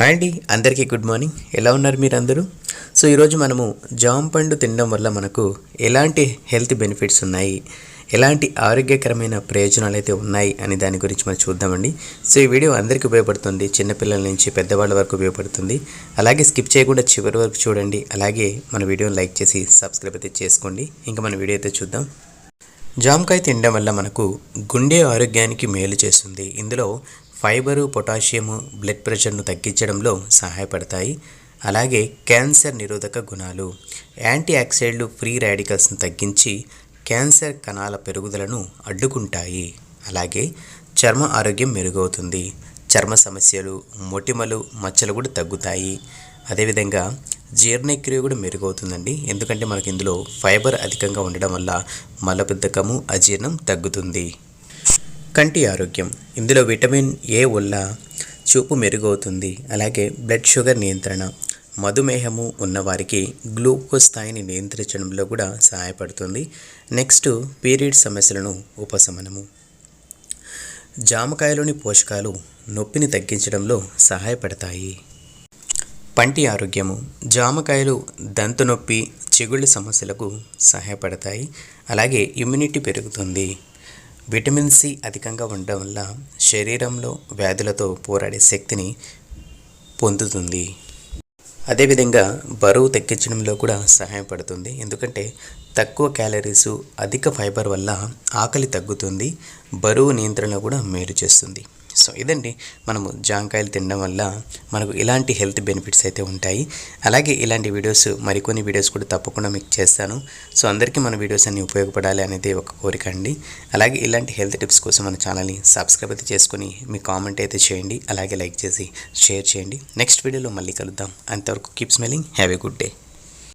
Hi అండి అందరికీ good morning ఎలా ఉన్నారు మీరందరూ? సో ఈరోజు మనము జామ పండు తినడం వల్ల మనకు ఎలాంటి హెల్త్ బెనిఫిట్స్ ఉన్నాయి? ఎలాంటి ఆరోగ్యకరమైన ప్రయోజనాలు అయితే ఉన్నాయి అని దాని గురించి మనం చూద్దామండి. సో ఈ వీడియో అందరికీ ఉపయోగపడుతుంది. చిన్నపిల్లల నుంచి పెద్దవాళ్ళ వరకు ఉపయోగపడుతుంది. అలాగే స్కిప్ చేయకుండా చివరి వరకు చూడండి. అలాగే మన వీడియోని లైక్ చేసి సబ్స్క్రైబ్ అయితే చేసుకోండి. ఇంకా మన వీడియో అయితే చూద్దాం. జామకాయ తినడం వల్ల మనకు గుండె ఆరోగ్యానికి మేలు చేస్తుంది. ఇందులో ఫైబరు పొటాషియము బ్లడ్ ప్రెషర్ను తగ్గించడంలో సహాయపడతాయి. అలాగే క్యాన్సర్ నిరోధక గుణాలు. యాంటీ ఆక్సైడ్లు ఫ్రీ రాడికల్స్ను తగ్గించి క్యాన్సర్ కణాల పెరుగుదలను అడ్డుకుంటాయి. అలాగే చర్మ ఆరోగ్యం మెరుగవుతుంది. చర్మ సమస్యలు మొటిమలు మచ్చలు కూడా తగ్గుతాయి. అదేవిధంగా జీర్ణక్రియ కూడా మెరుగవుతుందండి. ఎందుకంటే మనకి ఇందులో ఫైబర్ అధికంగా ఉండడం వల్ల మలబద్ధకము అజీర్ణం తగ్గుతుంది. కంటి ఆరోగ్యం. ఇందులో విటమిన్ ఏ వల్ల చూపు మెరుగవుతుంది. అలాగే బ్లడ్ షుగర్ నియంత్రణ మధుమేహము ఉన్నవారికి గ్లూకోజ్ స్థాయిని నియంత్రించడంలో కూడా సహాయపడుతుంది. నెక్స్ట్ పీరియడ్ సమస్యలను ఉపశమనము. జామకాయలోని పోషకాలు నొప్పిని తగ్గించడంలో సహాయపడతాయి. పంటి ఆరోగ్యము. జామకాయలు దంతనొప్పి చిగుళ్ళ సమస్యలకు సహాయపడతాయి. అలాగే ఇమ్యూనిటీ పెరుగుతుంది. విటమిన్ సి అధికంగా ఉండడం వల్ల శరీరంలో వ్యాధులతో పోరాడే శక్తిని పొందుతుంది. అదేవిధంగా బరువు తగ్గించడంలో కూడా సహాయపడుతుంది ఎందుకంటే తక్కువ క్యాలరీస్ అధిక ఫైబర్ వల్ల ఆకలి తగ్గుతుంది. బరువు నియంత్రణ కూడా మేలు చేస్తుంది. సో ఇదండి మనము జాంకాయలు తినడం వల్ల మనకు ఇలాంటి హెల్త్ బెనిఫిట్స్ అయితే ఉంటాయి. అలాగే ఇలాంటి వీడియోస్ మరికొన్ని వీడియోస్ కూడా తప్పకుండా మీకు చేస్తాను. సో అందరికీ మన వీడియోస్ అన్ని ఉపయోగపడాలి అనేది ఒక కోరిక అండి. అలాగే ఇలాంటి హెల్త్ టిప్స్ కోసం మన ఛానల్ని సబ్స్క్రైబ్ అయితే చేసుకొని మీ కామెంట్ అయితే చేయండి. అలాగే లైక్ చేసి షేర్ చేయండి. నెక్స్ట్ వీడియోలో మళ్ళీ కలుద్దాం. అంతవరకు keep smiling have a good day